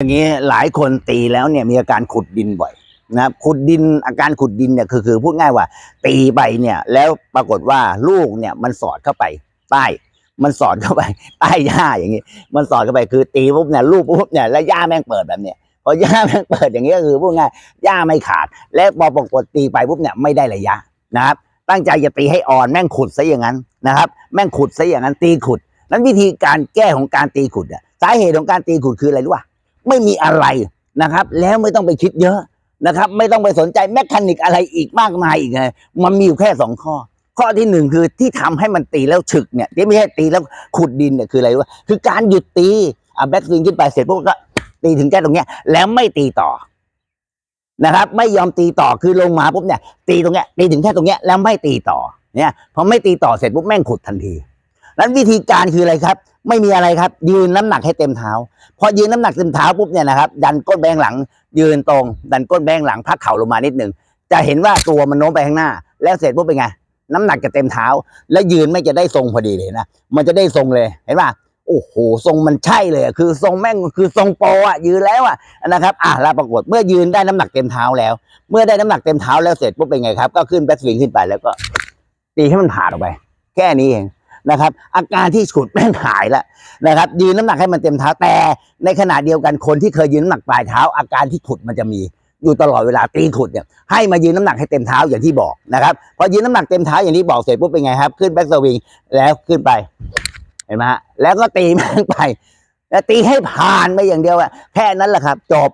อย่างนี้หลายคนตีแล้วเนี่ยมีอาการขุดดินบ่อยนะครับขุดดินอาการขุดดินเนี่ยคือคือพูดง่ายว่า ตีไปเนี่ยแล้วปรากฏว่าลูกเนี่ยมันสอดเข้าไปใต้มันสอดเข้าไปใต้หญ้าอย่างนี้ มันสอดเข้าไปคือตีปุ๊บเนี่ยลูกปุ๊บเนี่ยแล้วหญ้าแม่งเปิดแบบเนี้ยพอหญ้าแม่งเปิดอย่างนี้ก็คือพูดง่ายหญ้าไม่ขาด และพอปรากฏตีไปปุ๊บเนี่ยไม่ได้ระยะนะครับ ตั้งใจจะตีให้อ่อนแม่งขุดซะอย่างนั้นนะครับ แม่งขุดซะอย่างนั้นตีขุด นั้นวิธีการแก้ของการตีขุดอะสาเหตุของการตีขุดคืออะไรรู้ป่ะ ไม่มีอะไรนะครับ แล้วไม่ต้องไปคิดเยอะนะครับ ไม่ต้องไปสนใจแมคานิกอะไรอีกมากมายอีกเลยมันมีอยู่แค่สองข้อ ข้อที่หนึ่งคือที่ทำให้มันตีแล้วฉึกเนี่ยที่ไม่ใช่ตีแล้วขุดดินเนี่ยคืออะไรรู้ป่ะคือการหยุดตีอะแบ็กสวิงขึ้นไปเสร็จปุ๊บก็ตีถึงแค่ตรงเนี้ย แล้วไม่ตีต่อนะครับ ไม่ยอมตีต่อคือลงมาปุ๊บเนี่ย ตีตรงเนี้ยตีถึงแค่ตรงเนี้ยแล้วไม่ตีต่อเนี่ยพอไม่ตีต่อเสร็จปุ๊บแม่งขุดทันที นั้นวิธีการคืออะไรครับ ไม่มีอะไรครับ ยืนน้ำหนักให้เต็มเท้า พอยืนน้ำหนักเต็มเท้าปุ๊บเนี่ยนะครับดันก้นแบงหลัง ยืนตรง ดันก้นแบงหลังพักเข่าลงมานิดหนึ่งจะเห็นว่าตัวมันโน้มไปข้างหน้า แล้วเสร็จปุ๊บเป็นไงน้ำหนักจะเต็มเท้า แล้วยืนไม่จะได้ทรงพอดีเลยนะมันจะได้ทรงเลยเห็นป่ะโอ้โหทรงมันใช่เลยคือทรงแม่งคือทรงโปอะยืนแล้วอะนะครับอะแล้วปรากฏเมื่อยืนได้น้ำหนักเต็มเท้าแล้ว เมื่อได้น้ำหนักเต็มเท้าแล้วเสร็จปุ๊บเป็นไงครับก็ขึ้นแบ็คสวิงขึ้นไปแล้วก็ตีให้มันผ่านออกไป แค่นี้เอง นะครับ อาการที่ฉุดแม่งหายแล้วนะครับยืนน้ำหนักให้มันเต็มเท้าแต่ ในขณะเดียวกันคนที่เคยยืนน้ำหนักปลายเท้า อาการที่ขุดมันจะมีอยู่ตลอดเวลาตีขุดเนี่ยให้มายืนน้ำหนักให้เต็มเท้าอย่างที่บอกนะครับพอยืนน้ำหนักเต็มเท้าอย่างที่บอกเสร็จปุ๊บเป็นไงครับ ขึ้นแบ็กสวิงแล้วขึ้นไปเห็นไหมฮะแล้วก็ตีแม่งไปแล้วตีให้ผ่านไปอย่างเดียวอะแค่นั้นแหละครับ จบ